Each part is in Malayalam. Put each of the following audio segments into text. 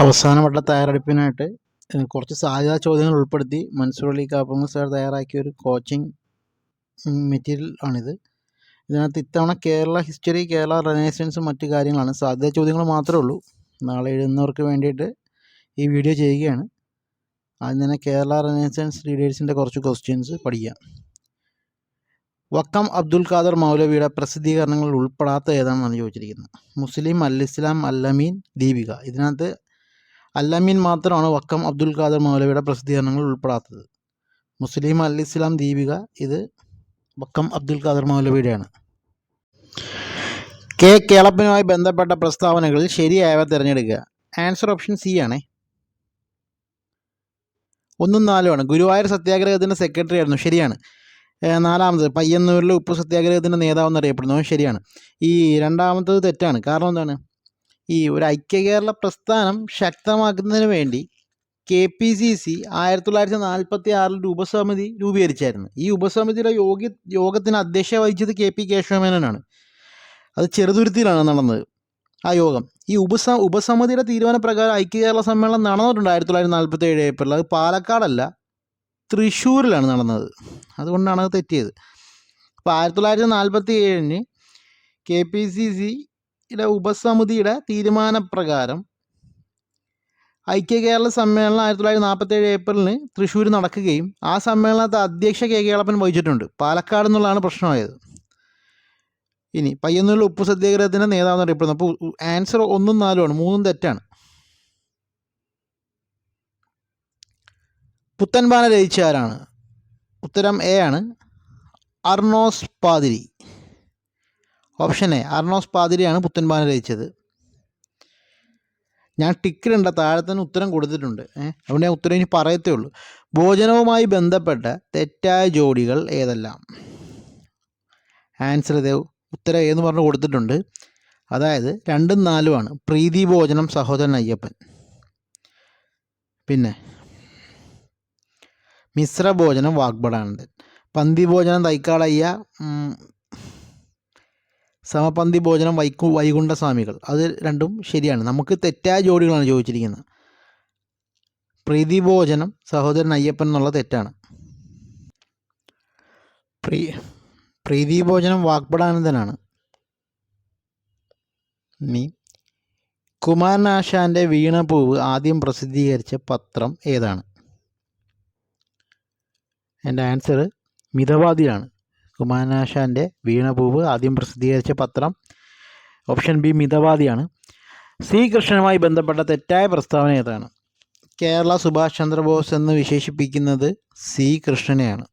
അവസാനവട്ട തയ്യാറെടുപ്പിനായിട്ട് കുറച്ച് സാധ്യതാ ചോദ്യങ്ങൾ ഉൾപ്പെടുത്തി മൻസൂർ അലി കാപ്പുങ്ങ സാർ തയ്യാറാക്കിയ ഒരു കോച്ചിങ് മെറ്റീരിയൽ ആണിത്. ഇതിനകത്ത് ഇത്തവണ കേരള ഹിസ്റ്ററി കേരള റെനേസൻസും മറ്റു കാര്യങ്ങളാണ്. സാധ്യതാ ചോദ്യങ്ങൾ മാത്രമേ ഉള്ളൂ. നാളെ എഴുതുന്നവർക്ക് വേണ്ടിയിട്ട് ഈ വീഡിയോ ചെയ്യുകയാണ്. ആദ്യം തന്നെ കേരള റെനേസൻസ് ലീഡേഴ്സിന്റെ കുറച്ച് ക്വസ്റ്റ്യൻസ് പഠിക്കാം. വക്കം അബ്ദുൽ ഖാദർ മൗലവിയുടെ പ്രസിദ്ധീകരണങ്ങളിൽ ഉൾപ്പെടാത്ത ഏതാണെന്നാണ് ചോദിച്ചിരിക്കുന്നത്. മുസ്ലിം അൽ ഇസ്ലാം അല്ലമീൻ ദീപിക. ഇതിനകത്ത് അല്ലമീൻ മാത്രമാണ് വക്കം അബ്ദുൽ ഖാദർ മൗലവിയുടെ പ്രസിദ്ധീകരണങ്ങൾ ഉൾപ്പെടാത്തത്. മുസ്ലിം അൽ ഇസ്ലാം ദീപിക ഇത് വക്കം അബ്ദുൽ ഖാദർ മൗലവിയുടെയാണ്. കെ കേളപ്പനുമായി ബന്ധപ്പെട്ട പ്രസ്താവനകളിൽ ശരിയായവ തിരഞ്ഞെടുക്കുക. ആൻസർ ഓപ്ഷൻ സി ആണേ. ഒന്നും നാലുമാണ് ഗുരുവായൂർ സത്യാഗ്രഹത്തിന്റെ സെക്രട്ടറി ആയിരുന്നു. ശരിയാണ്. നാലാമത് പയ്യന്നൂരിലെ ഉപ്പ് സത്യാഗ്രഹത്തിന്റെ നേതാവ് എന്നറിയപ്പെടുന്നു ശരിയാണ്. ഈ രണ്ടാമത്തത് തെറ്റാണ്. കാരണം എന്താണ്? ഈ ഒരു ഐക്യ കേരള പ്രസ്ഥാനം ശക്തമാക്കുന്നതിന് വേണ്ടി കെ പി സി സി ആയിരത്തി തൊള്ളായിരത്തി നാൽപ്പത്തി ആറിൽ ഉപസമിതി രൂപീകരിച്ചായിരുന്നു. ഈ ഉപസമിതിയുടെ യോഗ യോഗത്തിന് അധ്യക്ഷ വഹിച്ചത് കെ പി കേശവമേനോനാണ്. അത് ചെറുതുരുത്തിയിലാണ് നടന്നത് ആ യോഗം. ഈ ഉപസ ഉപസമിതിയുടെ തീരുമാനപ്രകാരം ഐക്യ കേരള സമ്മേളനം നടന്നിട്ടുണ്ട് ആയിരത്തി തൊള്ളായിരത്തി നാൽപ്പത്തി ഏഴ് ഏപ്രിൽ അത് പാലക്കാടല്ല തൃശ്ശൂരിലാണ് നടന്നത്. അതുകൊണ്ടാണ് അത് തെറ്റിയത്. അപ്പോൾ ആയിരത്തി തൊള്ളായിരത്തി നാൽപ്പത്തി ഏഴിന് കെ പി സി സി സിയുടെ ഉപസമിതിയുടെ തീരുമാനപ്രകാരം ഐക്യ കേരള സമ്മേളനം ആയിരത്തി തൊള്ളായിരത്തി നാൽപ്പത്തി ഏഴ് ഏപ്രിലിന് തൃശ്ശൂർ നടക്കുകയും ആ സമ്മേളനത്തെ അധ്യക്ഷ കെ കേളപ്പൻ വഹിച്ചിട്ടുണ്ട്. പാലക്കാട് എന്നുള്ളതാണ് പ്രശ്നമായത്. ഇനി പയ്യന്നൂരിൽ ഉപ്പ് സത്യാഗ്രഹത്തിന്റെ നേതാവെന്ന് അറിയപ്പെടുന്നത് അപ്പോൾ ആൻസർ ഒന്നും നാലുമാണ് മൂന്നും തെറ്റാണ്. പുത്തൻപാന രചിച്ച ആരാണ് ഉത്തരം എ ആണ് അർണോസ് പാതിരി. ഓപ്ഷൻ എ അർണോസ് പാതിരിയാണ് പുത്തൻപാന രചിച്ചത് ഞാൻ ടിക്കിലുണ്ട് താഴെ ഉത്തരം കൊടുത്തിട്ടുണ്ട്. അതുകൊണ്ട് ഞാൻ ഉത്തരം ഇനി പറയത്തേ ഉള്ളൂ. ഭോജനവുമായി ബന്ധപ്പെട്ട തെറ്റായ ജോഡികൾ ഏതെല്ലാം? ആൻസർ ഇതേ ഉത്തരം ഏതെന്ന് പറഞ്ഞ് കൊടുത്തിട്ടുണ്ട്. അതായത് രണ്ടും നാലുമാണ് പ്രീതി ഭോജനം സഹോദരൻ അയ്യപ്പൻ. പിന്നെ മിശ്ര ഭോജനം വാഗ്ബടാനന്ദൻ. പന്തി ഭോജനം തൈക്കാളയ്യ സമപന്തി ഭോജനം വൈക്കു വൈകുണ്ഠസ്വാമികൾ. അത് രണ്ടും ശരിയാണ്. നമുക്ക് തെറ്റായ ജോഡികളാണ് ചോദിച്ചിരിക്കുന്നത്. പ്രീതി ഭോജനം സഹോദരൻ അയ്യപ്പൻ എന്നുള്ള തെറ്റാണ്. പ്രീ പ്രീതി ഭോജനം വാഗ്ബടാനന്ദനാണ് ഇനി കുമാരനാശാന്റെ വീണപൂവ് ആദ്യം പ്രസിദ്ധീകരിച്ച പത്രം ഏതാണ്? എന്റെ ആൻസർ മിതവാദിയാണ്. കുമാരനാശാന്റെ വീണപൂവ് ആദ്യം പ്രസിദ്ധീകരിച്ച പത്രം ഓപ്ഷൻ ബി മിതവാദിയാണ്. സി കൃഷ്ണനുമായി ബന്ധപ്പെട്ട തെറ്റായ പ്രസ്താവന ഏതാണ്? കേരള സുഭാഷ് ചന്ദ്രബോസ് എന്ന് വിശേഷിപ്പിക്കുന്നത് സി കൃഷ്ണനെയാണ്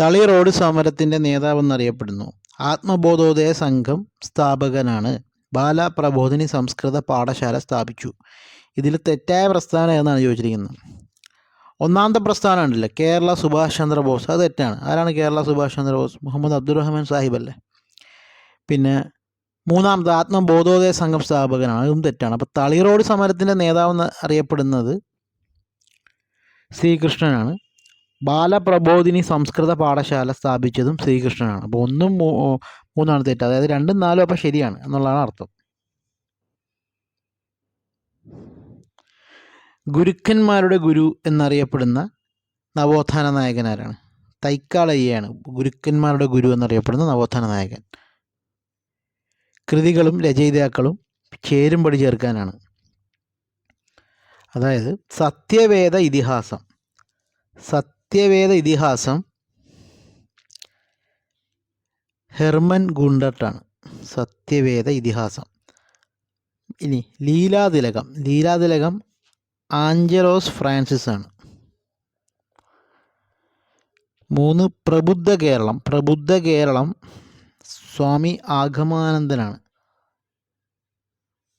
തളി റോഡ് സമരത്തിന്റെ നേതാവെന്നറിയപ്പെടുന്നു ആത്മബോധോദയ സംഘം സ്ഥാപകനാണ്. ബാലപ്രബോധിനി സംസ്കൃത പാഠശാല സ്ഥാപിച്ചു. ഇതിൽ തെറ്റായ പ്രസ്താവന എന്നാണ് ചോദിച്ചിരിക്കുന്നത് ഒന്നാമത്തെ പ്രസ്ഥാനം ഉണ്ടല്ലോ കേരള സുഭാഷ് ചന്ദ്രബോസ്. അത് തെറ്റാണ്. ആരാണ് കേരള സുഭാഷ് ചന്ദ്രബോസ്? മുഹമ്മദ് അബ്ദുറഹ്മാൻ സാഹിബ് അല്ലേ? പിന്നെ മൂന്നാമത് ആത്മബോധോദയ സംഘം സ്ഥാപകനാണ്. അതും തെറ്റാണ്. അപ്പോൾ തളി റോഡ് സമരത്തിന്റെ നേതാവെന്ന് അറിയപ്പെടുന്നത് ശ്രീകൃഷ്ണനാണ്. ബാലപ്രബോധിനി സംസ്കൃത പാഠശാല സ്ഥാപിച്ചതും ശ്രീകൃഷ്ണനാണ്. അപ്പോൾ ഒന്നും മൂന്നാണ് തെറ്റ്. അതായത് രണ്ടും നാലും അപ്പോൾ ശരിയാണ് എന്നുള്ളതാണ് അർത്ഥം. ഗുരുക്കന്മാരുടെ ഗുരു എന്നറിയപ്പെടുന്ന നവോത്ഥാന നായകൻ ആരാണ്? തൈക്കാളയ്യയാണ് ഗുരുക്കന്മാരുടെ ഗുരു എന്നറിയപ്പെടുന്ന നവോത്ഥാന നായകൻ. കൃതികളും രചയിതാക്കളും ചേരുംപടി ചേർക്കാനാണ്. അതായത് സത്യവേദ ഇതിഹാസം. സത്യവേദ ഇതിഹാസം ഹെർമൻ ഗുണ്ടട്ടാണ് സത്യവേദ ഇതിഹാസം. ഇനി ലീലാതിലകം. ലീലാതിലകം ആഞ്ചലോസ് ഫ്രാൻസിസ് ആണ് മൂന്ന് Prabuddha Keralam. Prabuddha Keralam Swami ആഗമാനന്ദനാണ്.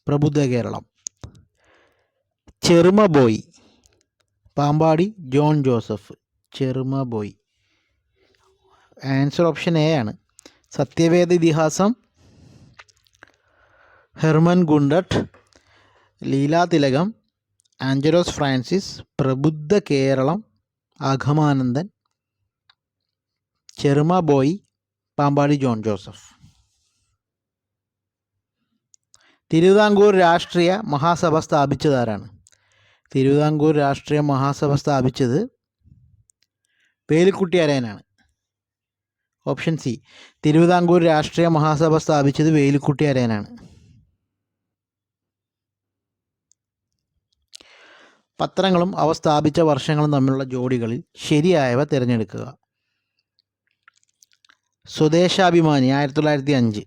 Prabuddha Keralam. Cheruma boy Pampadi John Joseph. Cheruma boy answer option A ആണ്. Satyaveda Itihasam Hermann Gundert Leelathilakam Angelos Francis Prabuddha Keralam Agamanandan Cheruma boy Pampadi John Joseph. Thiruvithamkoor Rashtriya Mahasabha സ്ഥാപിച്ചതാരാണ്? Thiruvithamkoor Rashtriya Mahasabha സ്ഥാപിച്ചത് വേലുക്കുട്ടി അരയനാണ്. Option C. തിരുവിതാംകൂർ രാഷ്ട്രീയ മഹാസഭ സ്ഥാപിച്ചത് വേലുക്കുട്ടി അരയനാണ്. പത്രങ്ങളും അവ സ്ഥാപിച്ച വർഷങ്ങളും തമ്മിലുള്ള ജോഡികളിൽ ശരിയായവ തിരഞ്ഞെടുക്കുക. സ്വദേശാഭിമാനി ആയിരത്തി തൊള്ളായിരത്തി അഞ്ച്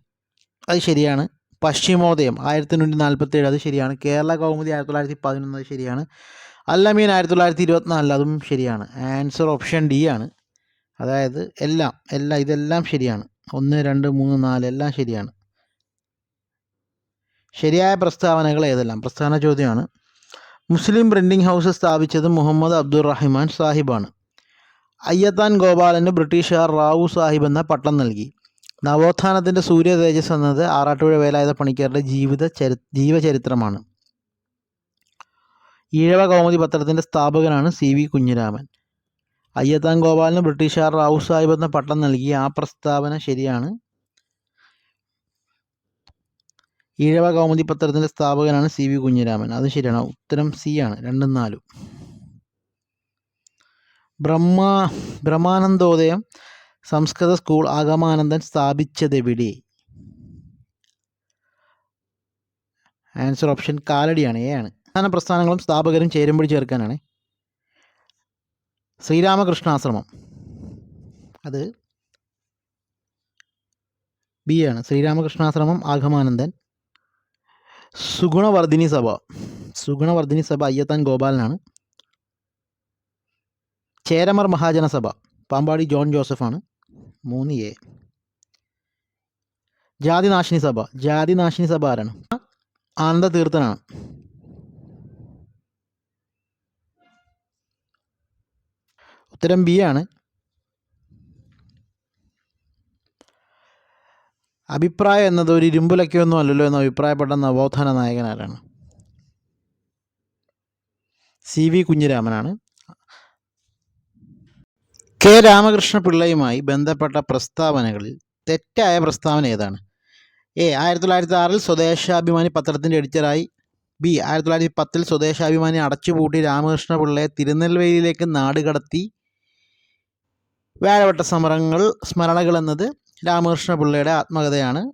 അത് ശരിയാണ്. പശ്ചിമോദയം ആയിരത്തി എണ്ണൂറ്റി നാൽപ്പത്തി ഏഴ് അത് ശരിയാണ്. കേരള കൗമുദി ആയിരത്തി തൊള്ളായിരത്തി പതിനൊന്ന് അത് ശരിയാണ്. അല്ലമീൻ ആയിരത്തി തൊള്ളായിരത്തി ഇരുപത്തിനാലിൽ അതും ശരിയാണ്. ആൻസർ ഓപ്ഷൻ ഡി ആണ്. അതായത് എല്ലാം എല്ലാം ഇതെല്ലാം ശരിയാണ്. ഒന്ന് രണ്ട് മൂന്ന് നാല് എല്ലാം ശരിയാണ്. ശരിയായ പ്രസ്താവനകൾ ഏതെല്ലാം? പ്രസ്താവന ചോദ്യമാണ്. മുസ്ലിം പ്രിന്റിംഗ് ഹൗസ് സ്ഥാപിച്ചത് മുഹമ്മദ് അബ്ദുറഹിമാൻ സാഹിബാണ്. അയ്യത്താൻ ഗോപാലന് ബ്രിട്ടീഷുകാർ റാവു സാഹിബ് എന്ന പട്ടം നൽകി. നവോത്ഥാനത്തിന്റെ സൂര്യ തേജസ് എന്നത് ആറാട്ടുപുഴ വേലായുധ പണിക്കാരുടെ ജീവിത ചരി ജീവചരിത്രമാണ്. ഈഴവ കൗമുദി പത്രത്തിന്റെ സ്ഥാപകനാണ് സി വി കുഞ്ഞിരാമൻ. അയ്യത്താൻ ഗോപാലിന് ബ്രിട്ടീഷുകാർ റാവു സാഹിബ് എന്ന പട്ടം നൽകി. ആ പ്രസ്താവന ശരിയാണ്. ഈഴവ കൗമുദി പത്രത്തിന്റെ സ്ഥാപകനാണ് സി വി കുഞ്ഞിരാമൻ. അത് ശരിയാണ്. ഉത്തരം സി ആണ്. രണ്ടും നാലും. ബ്രഹ്മാ ബ്രഹ്മാനന്ദോദയം സംസ്കൃത സ്കൂൾ ആഗമാനന്ദൻ സ്ഥാപിച്ചതെവിടെ? ആൻസർ ഓപ്ഷൻ കാലടിയാണ് എ ആണ്. പ്രധാന പ്രസ്ഥാനങ്ങളും സ്ഥാപകരും ചേരുമ്പടി ചേർക്കാനാണ്. ശ്രീരാമകൃഷ്ണാശ്രമം. അത് ബി ആണ്. ശ്രീരാമകൃഷ്ണാശ്രമം ആഗമാനന്ദൻ സുഗുണവർദ്ധിനി സഭ. സുഗുണവർദ്ധിനി സഭ അയ്യത്താൻ ഗോപാലനാണ്. ചേരമർ മഹാജന സഭ പാമ്പാടി ജോൺ ജോസഫാണ്. മൂന്ന് എ. ജാതിനാശിനി സഭ ജാതിനാശിനി സഭ ആരാണ് ആനന്ദ തീർത്ഥനാണ് ഉത്തരം ബി ആണ്. അഭിപ്രായം എന്നത് ഒരു ഇരുമ്പുലയ്ക്കൊന്നും അല്ലല്ലോ എന്ന് അഭിപ്രായപ്പെട്ട നവോത്ഥാന നായകൻ ആരാണ്? സി വി കുഞ്ഞിരാമനാണ്. കെ രാമകൃഷ്ണ പിള്ളയുമായി ബന്ധപ്പെട്ട പ്രസ്താവനകളിൽ തെറ്റായ പ്രസ്താവന ഏതാണ്? എ ആയിരത്തി തൊള്ളായിരത്തി ആറിൽ സ്വദേശാഭിമാനി പത്രത്തിന്റെ എഡിറ്ററായി. ബി ആയിരത്തി തൊള്ളായിരത്തി പത്തിൽ സ്വദേശാഭിമാനി അടച്ചുപൂട്ടി രാമകൃഷ്ണ പിള്ളയെ തിരുനെൽവേലിയിലേക്ക് നാടുകടത്തി. വേഴവട്ട സമരങ്ങൾ സ്മരണകൾ എന്നത് രാമകൃഷ്ണ പിള്ളയുടെ ആത്മകഥയാണ്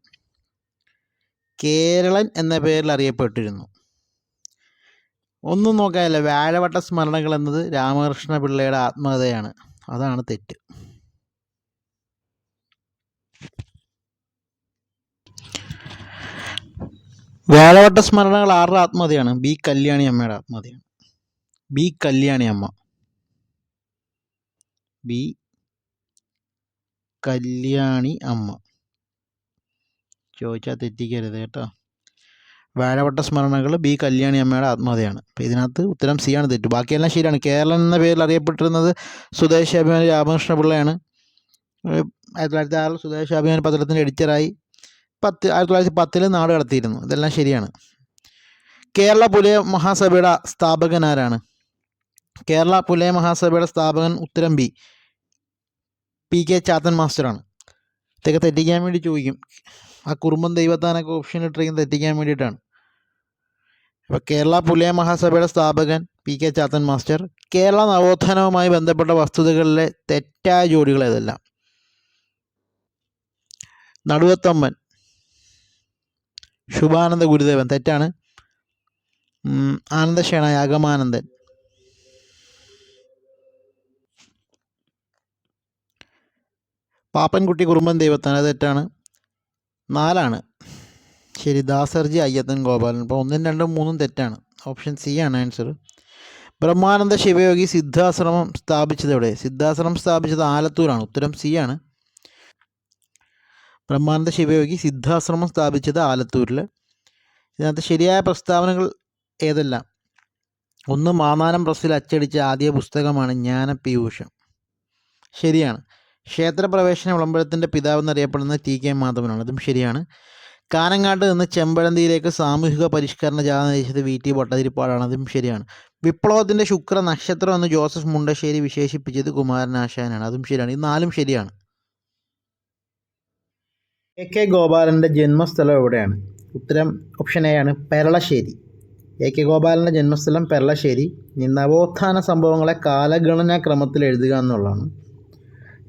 കേരളൻ എന്ന പേരിൽ അറിയപ്പെട്ടിരുന്നു. ഒന്നും നോക്കാനില്ല. വ്യാഴവട്ട സ്മരണകൾ എന്നത് രാമകൃഷ്ണ പിള്ളയുടെ ആത്മകഥയാണ്. അതാണ് തെറ്റ്. വ്യാഴവട്ട സ്മരണകൾ ആരുടെ ആത്മകഥയാണ്? ബി കല്യാണി അമ്മയുടെ ആത്മഹത്യയാണ് ബി കല്യാണി അമ്മ. ബി കല്യാണി അമ്മ. ചോദിച്ചാൽ തെറ്റിക്കരുത് കേട്ടോ. വാഴവട്ട സ്മരണകൾ ബി കല്യാണി അമ്മയുടെ ആത്മകഥയാണ് അപ്പോൾ ഇതിനകത്ത് ഉത്തരം സി ആണ് തെറ്റ്. ബാക്കിയെല്ലാം ശരിയാണ്. കേരളം എന്ന പേരിൽ അറിയപ്പെട്ടിരുന്നത് സ്വദേശാഭിമാനി രാമകൃഷ്ണ പിള്ളയാണ് ആയിരത്തി തൊള്ളായിരത്തി ആറിൽ സ്വദേശാഭിമാനി പത്രത്തിന്റെ എഡിറ്ററായി പത്ത് ആയിരത്തി തൊള്ളായിരത്തി പത്തിൽ നാട് കടത്തിയിരുന്നു. ഇതെല്ലാം ശരിയാണ്. കേരള പുലയ മഹാസഭയുടെ സ്ഥാപകൻ ആരാണ്? കേരള പുലയ മഹാസഭയുടെ സ്ഥാപകൻ ഉത്തരം ബി. പി കെ ചാത്തൻ മാസ്റ്ററാണ്. ഇതൊക്കെ തെറ്റിക്കാൻ വേണ്ടി ചോദിക്കും. ആ കുറുമ്പൻ ദൈവത്താനൊക്കെ ഓപ്ഷൻ ഇട്ടിരിക്കുന്നത് തെറ്റിക്കാൻ വേണ്ടിയിട്ടാണ്. അപ്പോൾ കേരള പുലയ മഹാസഭയുടെ സ്ഥാപകൻ P K Chathan master Kerala നവോത്ഥാനവുമായി ബന്ധപ്പെട്ട വസ്തുതകളിലെ തെറ്റായ ജോലികൾ ഏതെല്ലാം? നടുവത്തമ്മൻ ശുഭാനന്ദ ഗുരുദേവൻ തെറ്റാണ്. ആനന്ദക്ഷേണ യാഗമാനന്ദൻ. പാപ്പൻകുട്ടി കുറുമ്പൻ ദൈവത്താണ് അത് തെറ്റാണ്. നാലാണ്. ശരി ദാസർജി അയ്യത്തൻ ഗോപാലൻ. അപ്പോൾ ഒന്നും രണ്ടും മൂന്നും തെറ്റാണ്. ഓപ്ഷൻ സി ആണ് ആൻസർ ബ്രഹ്മാനന്ദ ശിവയോഗി സിദ്ധാശ്രമം സ്ഥാപിച്ചത് എവിടെ? സിദ്ധാശ്രമം സ്ഥാപിച്ചത് ആലത്തൂരാണ്. ഉത്തരം സി ആണ്. ബ്രഹ്മാനന്ദ ശിവയോഗി സിദ്ധാശ്രമം സ്ഥാപിച്ചത് ആലത്തൂരിൽ ഇതിനകത്ത് ശരിയായ പ്രസ്താവനകൾ ഏതെല്ലാം? ഒന്ന് മാനാനം പ്രസ്സിൽ അച്ചടിച്ച ആദ്യ പുസ്തകമാണ് ജ്ഞാനപീയൂഷം. ശരിയാണ്. ക്ഷേത്രപ്രവേശന വിളംബരത്തിന്റെ പിതാവ് എന്നറിയപ്പെടുന്നത് ടി കെ മാധവനാണ്. അതും ശരിയാണ്. കാനങ്ങാട്ട് നിന്ന് ചെമ്പഴന്തിയിലേക്ക് സാമൂഹിക പരിഷ്കരണ ജാഥ നയിച്ചത് വി ടി ഭട്ടതിരിപ്പാടാണ്. അതും ശരിയാണ്. വിപ്ലവത്തിന്റെ ശുക്ര നക്ഷത്രം എന്ന് ജോസഫ് മുണ്ടശ്ശേരി വിശേഷിപ്പിച്ചത് കുമാരനാശാനാണ് അതും ശരിയാണ്. ഈ നാലും ശരിയാണ്. എ കെ ഗോപാലന്റെ ജന്മസ്ഥലം എവിടെയാണ്? ഉത്തരം ഓപ്ഷൻ എ ആണ് പെരളശ്ശേരി. എ കെ ഗോപാലന്റെ ജന്മസ്ഥലം പെരളശ്ശേരി. നവോത്ഥാന സംഭവങ്ങളെ കാലഗണനാ ക്രമത്തിൽ എഴുതുക എന്നുള്ളതാണ്.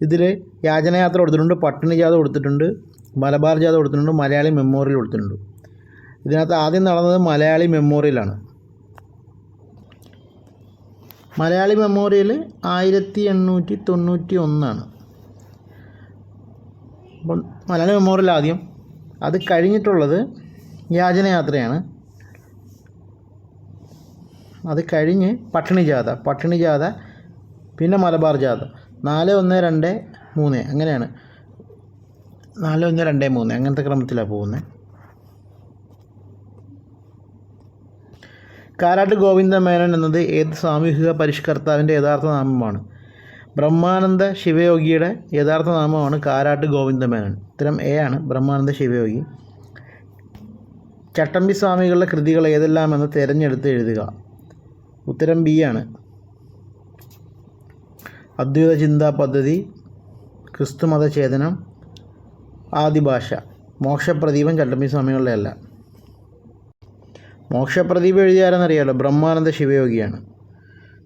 ഇതിൽ യാചനയാത്ര കൊടുത്തിട്ടുണ്ട് പട്ടിണി ജാഥ കൊടുത്തിട്ടുണ്ട് മലബാർ ജാഥ കൊടുത്തിട്ടുണ്ട് മലയാളി മെമ്മോറിയൽ കൊടുത്തിട്ടുണ്ട്. ഇതിനകത്ത് ആദ്യം നടന്നത് മലയാളി മെമ്മോറിയലാണ് മലയാളി മെമ്മോറിയൽ ആയിരത്തി എണ്ണൂറ്റി തൊണ്ണൂറ്റി ഒന്നാണ്. അപ്പം മലയാളി മെമ്മോറിയൽ ആദ്യം. അത് കഴിഞ്ഞിട്ടുള്ളത് യാചനയാത്രയാണ്. അത് കഴിഞ്ഞ് പട്ടിണി ജാഥ പട്ടിണി ജാഥ പിന്നെ മലബാർ ജാഥ നാല് ഒന്ന് രണ്ട് മൂന്ന്. അങ്ങനെയാണ്. നാല് ഒന്ന് രണ്ട് മൂന്ന്. അങ്ങനത്തെ ക്രമത്തിലാണ് പോകുന്നത് കാരാട്ട് ഗോവിന്ദ മേനോൻ എന്നത് ഏത് സാമൂഹിക പരിഷ്കർത്താവിന്റെ യഥാർത്ഥ നാമമാണ്? ബ്രഹ്മാനന്ദ ശിവയോഗിയുടെ യഥാർത്ഥ നാമമാണ് കാരാട്ട് ഗോവിന്ദ മേനോൻ. ഉത്തരം എ ആണ്. ബ്രഹ്മാനന്ദ ശിവയോഗി. ചട്ടമ്പി സ്വാമികളുടെ കൃതികൾ ഏതെല്ലാമെന്ന് തിരഞ്ഞെടുത്ത് എഴുതുക. ഉത്തരം ബി ആണ്. അദ്വൈത ചിന്താ പദ്ധതി ക്രിസ്തുമത ആദി ആദിഭാഷ മോക്ഷപ്രദീപം ചട്ടമ്പി സ്വാമികളുടെ അല്ല മോക്ഷപ്രദീപം എഴുതിയാരെന്നറിയാലോ? ബ്രഹ്മാനന്ദ ശിവയോഗിയാണ്.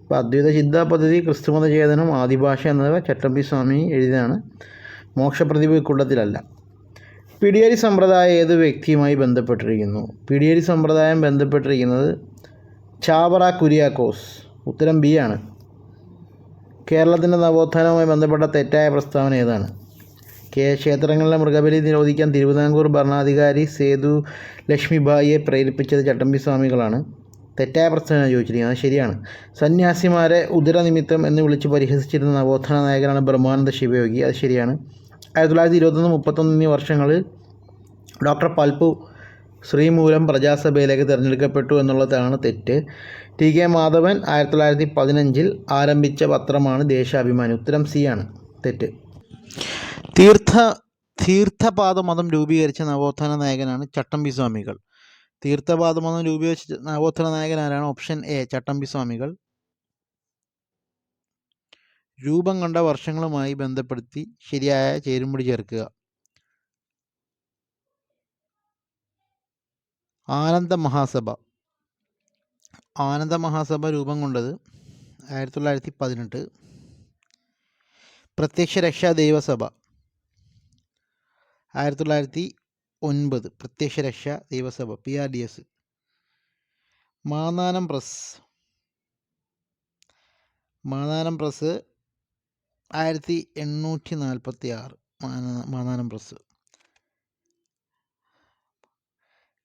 അപ്പോൾ അദ്വൈത ചിന്താ പദ്ധതി ക്രിസ്തുമത ചേതനം ആദിഭാഷ എന്നിവ ചട്ടമ്പി സ്വാമി എഴുതിയതാണ്. മോക്ഷപ്രദീപ് ഇക്കൂട്ടത്തിലല്ല പിടിയേരി സമ്പ്രദായം ഏത് വ്യക്തിയുമായി ബന്ധപ്പെട്ടിരിക്കുന്നു? പിടിയേരി സമ്പ്രദായം ബന്ധപ്പെട്ടിരിക്കുന്നത് ചാവറ കുര്യാക്കോസ്. ഉത്തരം ബി ആണ്. കേരളത്തിന്റെ നവോത്ഥാനവുമായി ബന്ധപ്പെട്ട തെറ്റായ പ്രസ്താവന ഏതാണ്? കെ ക്ഷേത്രങ്ങളിലെ മൃഗബലി നിരോധിക്കാൻ തിരുവിതാംകൂർ ഭരണാധികാരി സേതു ലക്ഷ്മിബായിയെ പ്രേരിപ്പിച്ചത് ചട്ടമ്പി സ്വാമികളാണ്. തെറ്റായ പ്രസ്താവന ചോദിച്ചിരിക്കുന്നത് അത് ശരിയാണ്. സന്യാസിമാരെ ഉദരനിമിത്തം എന്ന് വിളിച്ച് പരിഹസിച്ചിരുന്ന നവോത്ഥാന നായകനാണ് ബ്രഹ്മാനന്ദ ശിവയോഗി. അത് ശരിയാണ്. ആയിരത്തി തൊള്ളായിരത്തി ഇരുപത്തൊന്ന് മുപ്പത്തൊന്ന് എന്നീ വർഷങ്ങളിൽ ഡോക്ടർ ശ്രീമൂലം പ്രജാസഭയിലേക്ക് തിരഞ്ഞെടുക്കപ്പെട്ടു എന്നുള്ളതാണ് തെറ്റ്. ടി. കെ. മാധവൻ ആയിരത്തി തൊള്ളായിരത്തി പതിനഞ്ചിൽ ആരംഭിച്ച പത്രമാണ് ദേശാഭിമാനി. ഉത്തരം സി ആണ്. തെറ്റ്. തീർത്ഥ തീർത്ഥപാദ മതം രൂപീകരിച്ച നവോത്ഥാന നായകനാണ് ചട്ടമ്പി സ്വാമികൾ. തീർത്ഥപാദ മതം രൂപീകരിച്ച നവോത്ഥാന നായകൻ ആരാണ്? ഓപ്ഷൻ എ ചട്ടമ്പി സ്വാമികൾ. രൂപം കണ്ട വർഷങ്ങളുമായി ബന്ധപ്പെടുത്തി ശരിയായ ചേരുംപടി ചേർക്കുക. ആനന്ദ മഹാസഭ ആനന്ദ മഹാസഭ രൂപം കൊണ്ടത് ആയിരത്തി തൊള്ളായിരത്തി പതിനെട്ട് പ്രത്യക്ഷ രക്ഷാ ദൈവസഭ ആയിരത്തി തൊള്ളായിരത്തി ഒൻപത് Prathyaksha Raksha Daivasabha P R D S. Mannanam press. Mannanam press ആയിരത്തി എണ്ണൂറ്റി നാൽപ്പത്തി ആറ് Mannanam press.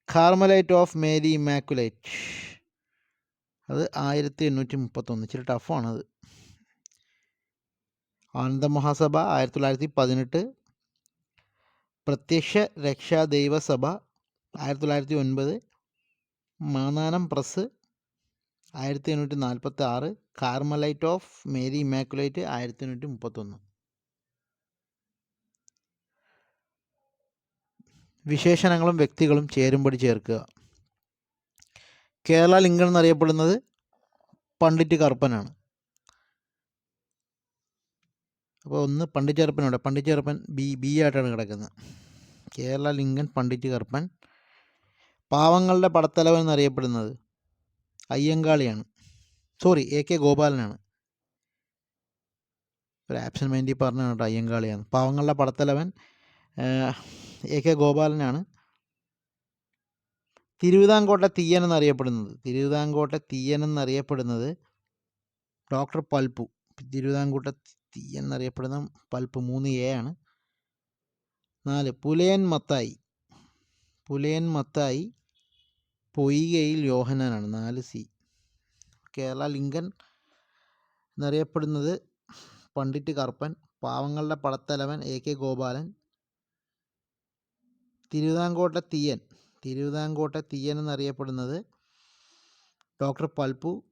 Carmelite of Mary Immaculate അത് ആയിരത്തി എണ്ണൂറ്റി മുപ്പത്തൊന്ന് ഇച്ചിരി ടഫാണത് ആനന്ദ മഹാസഭ ആയിരത്തി തൊള്ളായിരത്തി പതിനെട്ട് പ്രത്യക്ഷ രക്ഷാ ദൈവസഭ ആയിരത്തി തൊള്ളായിരത്തി ഒൻപത് മാനാനം പ്രസ് ആയിരത്തി എണ്ണൂറ്റി നാൽപ്പത്തി ആറ് കാർമലൈറ്റ് ഓഫ് മേരി ഇമാക്കുലേറ്റ് ആയിരത്തി എണ്ണൂറ്റി മുപ്പത്തൊന്ന് വിശേഷണങ്ങളും വ്യക്തികളും ചേരുംപടി ചേർക്കുക. കേരള ലിംഗൻ എന്നറിയപ്പെടുന്നത് പണ്ഡിറ്റ് കറുപ്പനാണ്. അപ്പോൾ ഒന്ന് പണ്ഡിറ്റ് കറുപ്പനുണ്ട് പണ്ഡിറ്റ് കറുപ്പൻ ബി ബി ആയിട്ടാണ് കിടക്കുന്നത്. കേരള ലിംഗൻ പണ്ഡിറ്റ് കറുപ്പൻ. പാവങ്ങളുടെ പടത്തലവൻ എന്നറിയപ്പെടുന്നത് അയ്യങ്കാളിയാണ്. സോറി എ കെ ഗോപാലനാണ്. ഒരു ആപ്ഷൻ മൈൻഡി പറഞ്ഞാണ് കേട്ടോ അയ്യങ്കാളിയാണ് പാവങ്ങളുടെ പടത്തലവൻ എ കെ ഗോപാലനാണ്. തിരുവിതാംകോട്ടെ തീയൻ എന്നറിയപ്പെടുന്നത് തിരുവിതാംകോട്ടെ തീയൻ എന്നറിയപ്പെടുന്നത് ഡോക്ടർ പൽപ്പു. തിരുവിതാംകോട്ടെ തീയൻ എന്നറിയപ്പെടുന്ന പൽപ്പ് മൂന്ന് എ ആണ്. നാല് പുലയൻ മത്തായി. പുലയൻ മത്തായി പൊയ്കയിൽ യോഹനാനാണ് നാല് സി. കേരള ലിംഗൻ എന്നറിയപ്പെടുന്നത് പണ്ഡിറ്റ് കറുപ്പൻ. പാവങ്ങളുടെ പടത്തലവൻ എ കെ ഗോപാലൻ. തിരുവിതാംകോട്ടെ തീയൻ. തിരുവിതാംകോട്ടെ തീയൻ എന്നറിയപ്പെടുന്നത് doctor Palpu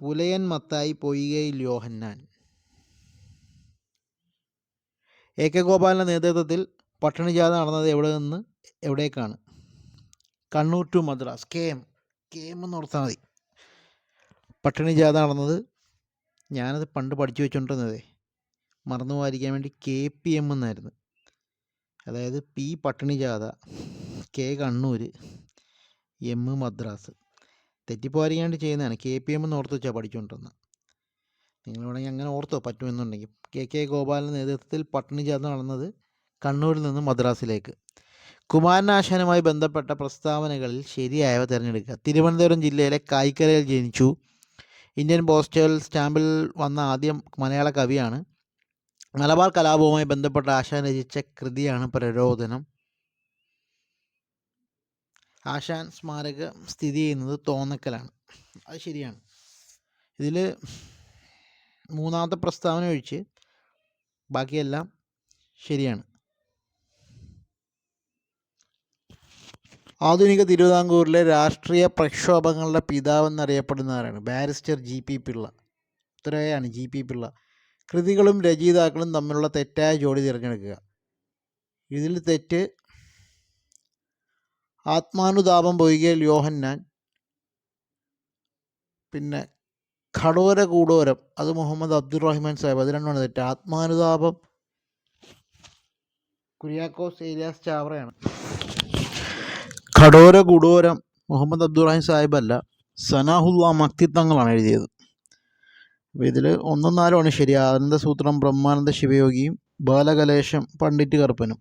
Pulayan Mathai Poikayil Yohannan. A K ഗോപാലിന്റെ നേതൃത്വത്തിൽ പട്ടിണി ജാഥ നടന്നത് എവിടെ നിന്ന്? എവിടേക്കാണ്? Kannur to Madras. K M K M എന്ന് ഓർത്താൽ മതി. പട്ടിണി ജാഥ നടന്നത് ഞാനത് പണ്ട് പഠിച്ചു വെച്ചുകൊണ്ടിരുന്നതേ മറന്നു പോകാതിരിക്കാൻ വേണ്ടി കെ പി എം എന്നായിരുന്നു. അതായത് പി പട്ടിണിജാത കെ കണ്ണൂർ എം മദ്രാസ്. തെറ്റിപ്പോരിക്കാണ്ട് ചെയ്യുന്നതാണ്. കെ പി എം എന്ന് ഓർത്ത് വെച്ചാൽ പഠിച്ചുകൊണ്ടിരുന്നത് നിങ്ങൾ വേണമെങ്കിൽ അങ്ങനെ ഓർത്തോ പറ്റുമെന്നുണ്ടെങ്കിൽ. കെ കെ ഗോപാലിന്റെ നേതൃത്വത്തിൽ പട്ടിണിജാത നടന്നത് കണ്ണൂരിൽ നിന്ന് മദ്രാസിലേക്ക്. കുമാരനാശാനുമായി ബന്ധപ്പെട്ട പ്രസ്താവനകളിൽ ശരിയായവ തിരഞ്ഞെടുക്കുക. തിരുവനന്തപുരം ജില്ലയിലെ കായ്ക്കരയിൽ ജനിച്ചു. ഇന്ത്യൻ പോസ്റ്റൽ സ്റ്റാമ്പിൽ വന്ന ആദ്യം മലയാള കവിയാണ്. മലബാർ കലാപവുമായി ബന്ധപ്പെട്ട ആശാൻ രചിച്ച കൃതിയാണ് പ്രരോദനം ആശാൻ സ്മാരകം സ്ഥിതി ചെയ്യുന്നത് തോന്നക്കലാണ്. അത് ശരിയാണ്. ഇതിൽ മൂന്നാമത്തെ പ്രസ്താവന ഒഴിച്ച് ബാക്കിയെല്ലാം ശരിയാണ്. ആധുനിക തിരുവിതാംകൂറിലെ രാഷ്ട്രീയ പ്രക്ഷോഭങ്ങളുടെ പിതാവെന്നറിയപ്പെടുന്നവരാണ്. Barrister G P Pillai. ഇത്രയാണ് ജി പി പിള്ള. കൃതികളും രചയിതാക്കളും തമ്മിലുള്ള തെറ്റായ ജോഡി തിരഞ്ഞെടുക്കുക. ഇതിൽ തെറ്റ്. ആത്മാനുതാപം പൊയ്കയിൽ യോഹന്നാൻ. പിന്നെ ഖടോര കൂടോരം. അത് മുഹമ്മദ് അബ്ദുറഹിമാൻ സാഹിബ്. അത് രണ്ടുമാണ് തെറ്റ്. ആത്മാനുതാപം. കുര്യാക്കോസ് ഏലിയാസ് ചാവറയാണ്. ഖടോര കൂടോരം മുഹമ്മദ് അബ്ദുറഹിം സാഹിബ് അല്ല. സനാഹുല്ല മക്തി തങ്ങളാണ് എഴുതിയത്. അപ്പോൾ ഇതിൽ ഒന്നും നാലുമാണ്. ശരി ആനന്ദസൂത്രം ബ്രഹ്മാനന്ദ ശിവയോഗിയും ബാലകലേശം പണ്ഡിറ്റ് കറുപ്പനും.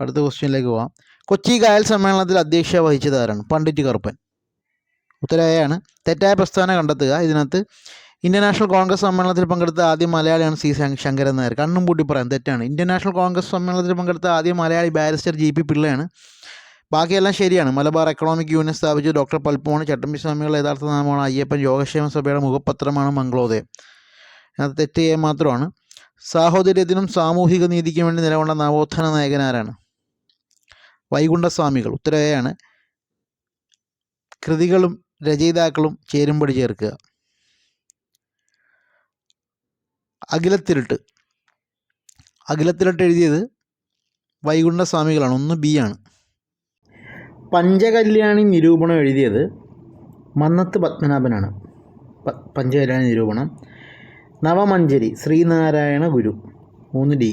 അടുത്ത ക്വസ്റ്റ്യനിലേക്ക് പോവാം. കൊച്ചി കായൽ സമ്മേളനത്തിൽ അധ്യക്ഷ വഹിച്ചത് ആരാണ്? പണ്ഡിറ്റ് കറുപ്പൻ. ഉത്തരവായാണ് തെറ്റായ പ്രസ്ഥാനം കണ്ടെത്തുക. ഇതിനകത്ത് ഇന്ത്യൻ നാഷണൽ കോൺഗ്രസ് സമ്മേളനത്തിൽ പങ്കെടുത്ത ആദ്യ മലയാളിയാണ് സി ശങ്കരൻ നായർ. കണ്ണും പൂട്ടി പറയാം. തെറ്റാണ്. ഇന്ത്യൻ നാഷണൽ കോൺഗ്രസ് സമ്മേളനത്തിൽ പങ്കെടുത്ത ആദ്യ മലയാളി ബാരിസ്റ്റർ ജി പി പിള്ളയാണ്. ബാക്കിയെല്ലാം ശരിയാണ്. മലബാർ എക്കണോമിക് യൂണിയൻ സ്ഥാപിച്ച ഡോക്ടർ പൽപ്പമാണ് ചട്ടമ്പി സ്വാമികളുടെ യഥാർത്ഥ നാമമാണ് അയ്യപ്പൻ യോഗക്ഷേമ സഭയുടെ മുഖപത്രമാണ് മംഗളോദയം. അത് തെറ്റ് മാത്രമാണ്. സാഹോദര്യത്തിനും സാമൂഹിക നീതിക്കും വേണ്ടി നിലകൊണ്ട നവോത്ഥാന നായകനാരാണ് വൈകുണ്ഠസ്വാമികൾ. ഉത്തരവയാണ് കൃതികളും രചയിതാക്കളും ചേരുംപടി ചേർക്കുക. അഖിലത്തിരുട്ട് അഖിലത്തിരുട്ട് എഴുതിയത് വൈകുണ്ഠസ്വാമികളാണ്. ഒന്ന് ബി ആണ്. പഞ്ചകല്യാണി നിരൂപണം എഴുതിയത് മന്നത്ത് പത്മനാഭനാണ്. പഞ്ചകല്യാണി നിരൂപണം. നവമഞ്ചരി ശ്രീനാരായണ ഗുരു. മൂന്ന് ഡി.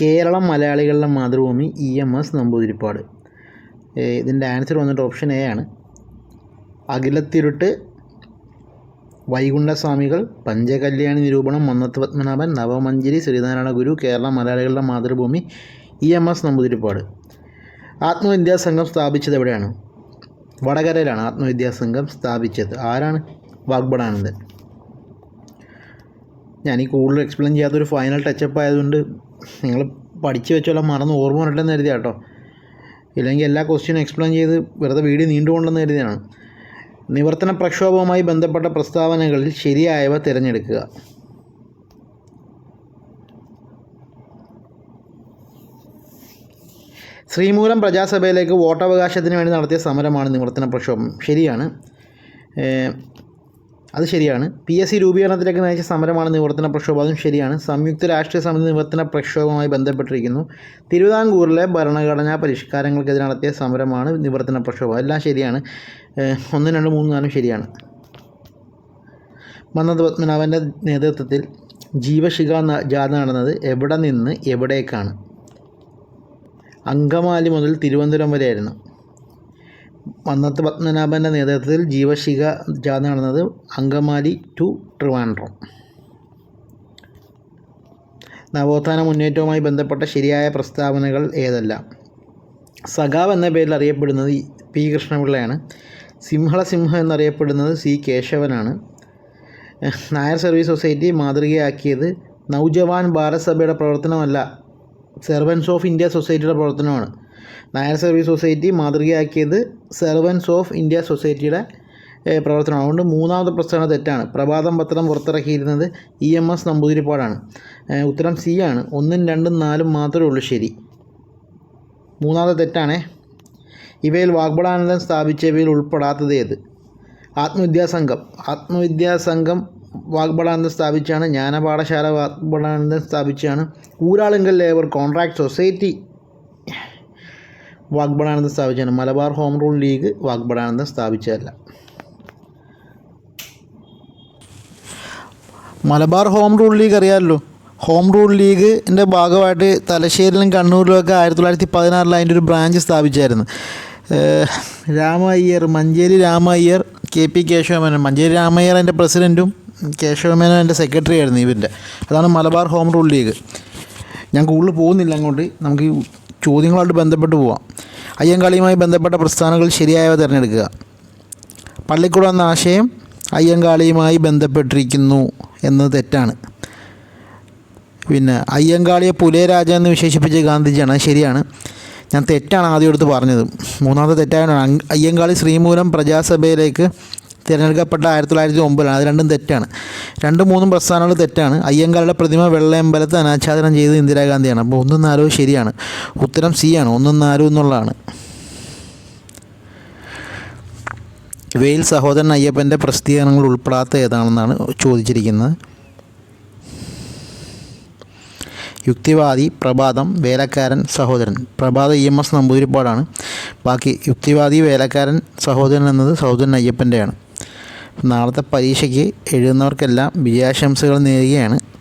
കേരളം മലയാളികളുടെ Mathrubhumi E M S Namboodiripad. ഇതിന്റെ ആൻസർ വന്നിട്ട് ഓപ്ഷൻ എ ആണ്. അഖിലത്തിരുട്ട് വൈകുണ്ഠസ്വാമികൾ പഞ്ചകല്യാണി നിരൂപണം മന്നത്ത് പത്മനാഭൻ നവമഞ്ചരി ശ്രീനാരായണ ഗുരു കേരള മലയാളികളുടെ Mathrubhumi E M S Namboodiripad. Atmavidya Sangham സ്ഥാപിച്ചത് എവിടെയാണ്? വടകരയിലാണ് ആത്മവിദ്യാ സംഘം സ്ഥാപിച്ചത്. ആരാണ്? വാഗ്ബടാനന്ദൻ. ഞാൻ ഈ കൂടുതൽ എക്സ്പ്ലെയിൻ ചെയ്യാത്തൊരു ഫൈനൽ ടച്ചപ്പ് ആയതുകൊണ്ട് നിങ്ങൾ പഠിച്ചു വെച്ചോളാം മറന്ന് ഓർമ്മ വരട്ടെന്ന് കരുതിയാ കേട്ടോ ഇല്ലെങ്കിൽ എല്ലാ ക്വസ്റ്റ്യനും എക്സ്പ്ലെയിൻ ചെയ്ത് വെറുതെ വീഡിയോ നീണ്ടുകൊണ്ടെന്ന് കരുതിയാണ്. നിവർത്തന പ്രക്ഷോഭവുമായി ബന്ധപ്പെട്ട പ്രസ്താവനകളിൽ ശരിയായവ തിരഞ്ഞെടുക്കുക. ശ്രീമൂലം പ്രജാസഭയിലേക്ക് വോട്ടവകാശത്തിന് വേണ്ടി നടത്തിയ സമരമാണ് നിവർത്തന പ്രക്ഷോഭം. ശരിയാണ്. അത് ശരിയാണ്. പി എസ് സി രൂപീകരണത്തിലേക്ക് നയിച്ച സമരമാണ് നിവർത്തന പ്രക്ഷോഭം. അതും ശരിയാണ്. സംയുക്ത രാഷ്ട്രീയ സമിതി നിവർത്തന പ്രക്ഷോഭവുമായി ബന്ധപ്പെട്ടിരിക്കുന്നു. തിരുവിതാംകൂറിലെ ഭരണഘടനാ പരിഷ്കാരങ്ങൾക്കെതിരെ നടത്തിയ സമരമാണ് നിവർത്തന പ്രക്ഷോഭം. എല്ലാം ശരിയാണ്. ഒന്ന് രണ്ട് മൂന്ന് നാലും ശരിയാണ്. മന്നത് പത്മനാഭന്റെ നേതൃത്വത്തിൽ ജീവശിഖ ജാഥ നടന്നത് എവിടെ നിന്ന് എവിടേക്കാണ്? അങ്കമാലി മുതൽ തിരുവനന്തപുരം വരെയായിരുന്നു. മന്നത്ത് പത്മനാഭന്റെ നേതൃത്വത്തിൽ ജീവശിക ജാഥ നടന്നത് അങ്കമാലി ടു ട്രിവാൻഡ്രം. നവോത്ഥാന മുന്നേറ്റവുമായി ബന്ധപ്പെട്ട ശരിയായ പ്രസ്താവനകൾ ഏതെല്ലാം? സഖാവ് എന്ന പേരിൽ അറിയപ്പെടുന്നത് പി കൃഷ്ണപിള്ളയാണ്. സിംഹള സിംഹം എന്നറിയപ്പെടുന്നത് സി കേശവനാണ്. നായർ സർവീസ് സൊസൈറ്റി മാതൃകയാക്കിയത് നൗജവാൻ ഭാരത് സഭയുടെ പ്രവർത്തനമല്ല സെർവൻസ് ഓഫ് ഇന്ത്യ സൊസൈറ്റിയുടെ പ്രവർത്തനമാണ്. നായർ സർവീസ് സൊസൈറ്റി മാതൃകയാക്കിയത് സെർവൻസ് ഓഫ് ഇന്ത്യ സൊസൈറ്റിയുടെ പ്രവർത്തനമാണ്. അതുകൊണ്ട് മൂന്നാമത്തെ പ്രസ്താവന തെറ്റാണ്. പ്രഭാതം പത്രം പുറത്തിറക്കിയിരുന്നത് ഇ എം എസ് നമ്പൂതിരിപ്പാടാണ്. ഉത്തരം സി ആണ്. ഒന്നും രണ്ടും നാലും മാത്രമേ ഉള്ളൂ ശരി. മൂന്നാമത്തെ തെറ്റാണേ. ഇവയിൽ വാഗ്ബടാനന്ദൻ സ്ഥാപിച്ചവയിൽ ഉൾപ്പെടാത്തത് ഏത്? ആത്മവിദ്യാ സംഘം വാഗ്ബടാനന്ദൻ സ്ഥാപിച്ചാണ് Jnanapathashala Vagbhatanandan സ്ഥാപിച്ചാണ് Uralungal labour contract society Vagbhatanandan സ്ഥാപിച്ചാണ് Malabar home rule league Vagbhatanandan സ്ഥാപിച്ചതല്ല. Malabar home rule league അറിയാമല്ലോ ഹോം റൂൾ ലീഗിന്റെ ഭാഗമായിട്ട് തലശ്ശേരിയിലും കണ്ണൂരിലുമൊക്കെ ആയിരത്തി തൊള്ളായിരത്തി പതിനാറിൽ അതിന്റെ ഒരു ബ്രാഞ്ച് സ്ഥാപിച്ചായിരുന്നു. രാമയ്യർ മഞ്ചേരി രാമയ്യർ കെ പി കേശവമേനോൻ മഞ്ചേരി രാമയ്യർ അതിന്റെ പ്രസിഡന്റും കേശവമേനോൻ എന്റെ സെക്രട്ടറി ആയിരുന്നു ഇവന്റെ. അതാണ് മലബാർ ഹോം റൂൾ ലീഗ് ഞാൻ കൂടുതൽ പോകുന്നില്ല അങ്ങോട്ട്. നമുക്ക് ഈ ചോദ്യങ്ങളായിട്ട് ബന്ധപ്പെട്ട് പോവാം. അയ്യങ്കാളിയുമായി ബന്ധപ്പെട്ട പ്രസ്ഥാനങ്ങൾ ശരിയായവ തിരഞ്ഞെടുക്കുക. പള്ളിക്കൂടം എന്ന ആശയം അയ്യങ്കാളിയുമായി ബന്ധപ്പെട്ടിരിക്കുന്നു എന്നത് തെറ്റാണ്. പിന്നെ അയ്യങ്കാളിയെ പുലയരാജ എന്ന് വിശേഷിപ്പിച്ച ഗാന്ധിജിയാണ്. ശരിയാണ്. ഞാൻ തെറ്റാണ് ആദ്യം എടുത്ത് പറഞ്ഞത്. മൂന്നാമത്തെ തെറ്റായതാണ് അയ്യങ്കാളി ശ്രീമൂലം പ്രജാസഭയിലേക്ക് തിരഞ്ഞെടുക്കപ്പെട്ട ആയിരത്തി തൊള്ളായിരത്തി ഒമ്പതിലാണ് അത് രണ്ടും തെറ്റാണ്. രണ്ടും മൂന്നും പ്രസ്ഥാനങ്ങൾ തെറ്റാണ്. അയ്യങ്കാളിയുടെ പ്രതിമ വെള്ളയമ്പലത്ത് അനാച്ഛാദനം ചെയ്തത് ഇന്ദിരാഗാന്ധിയാണ്. അപ്പോൾ ഒന്നും നാലോ ശരിയാണ്. ഉത്തരം സി ആണ്. ഒന്നും നാലോ എന്നുള്ളതാണ്. വെയിൽ സഹോദരൻ അയ്യപ്പന്റെ പ്രസിദ്ധീകരണങ്ങൾ ഉൾപ്പെടാത്ത ഏതാണെന്നാണ് ചോദിച്ചിരിക്കുന്നത്. യുക്തിവാദി പ്രഭാതം വേലക്കാരൻ സഹോദരൻ. പ്രഭാത ഇ എം എസ് നമ്പൂതിരിപ്പാടാണ്. ബാക്കി യുക്തിവാദി വേലക്കാരൻ സഹോദരൻ എന്നത് സഹോദരൻ അയ്യപ്പന്റെയാണ് നാളത്തെ പരീക്ഷയ്ക്ക് എഴുതുന്നവർക്കെല്ലാം വിജയാശംസകൾ നേരുകയാണ്.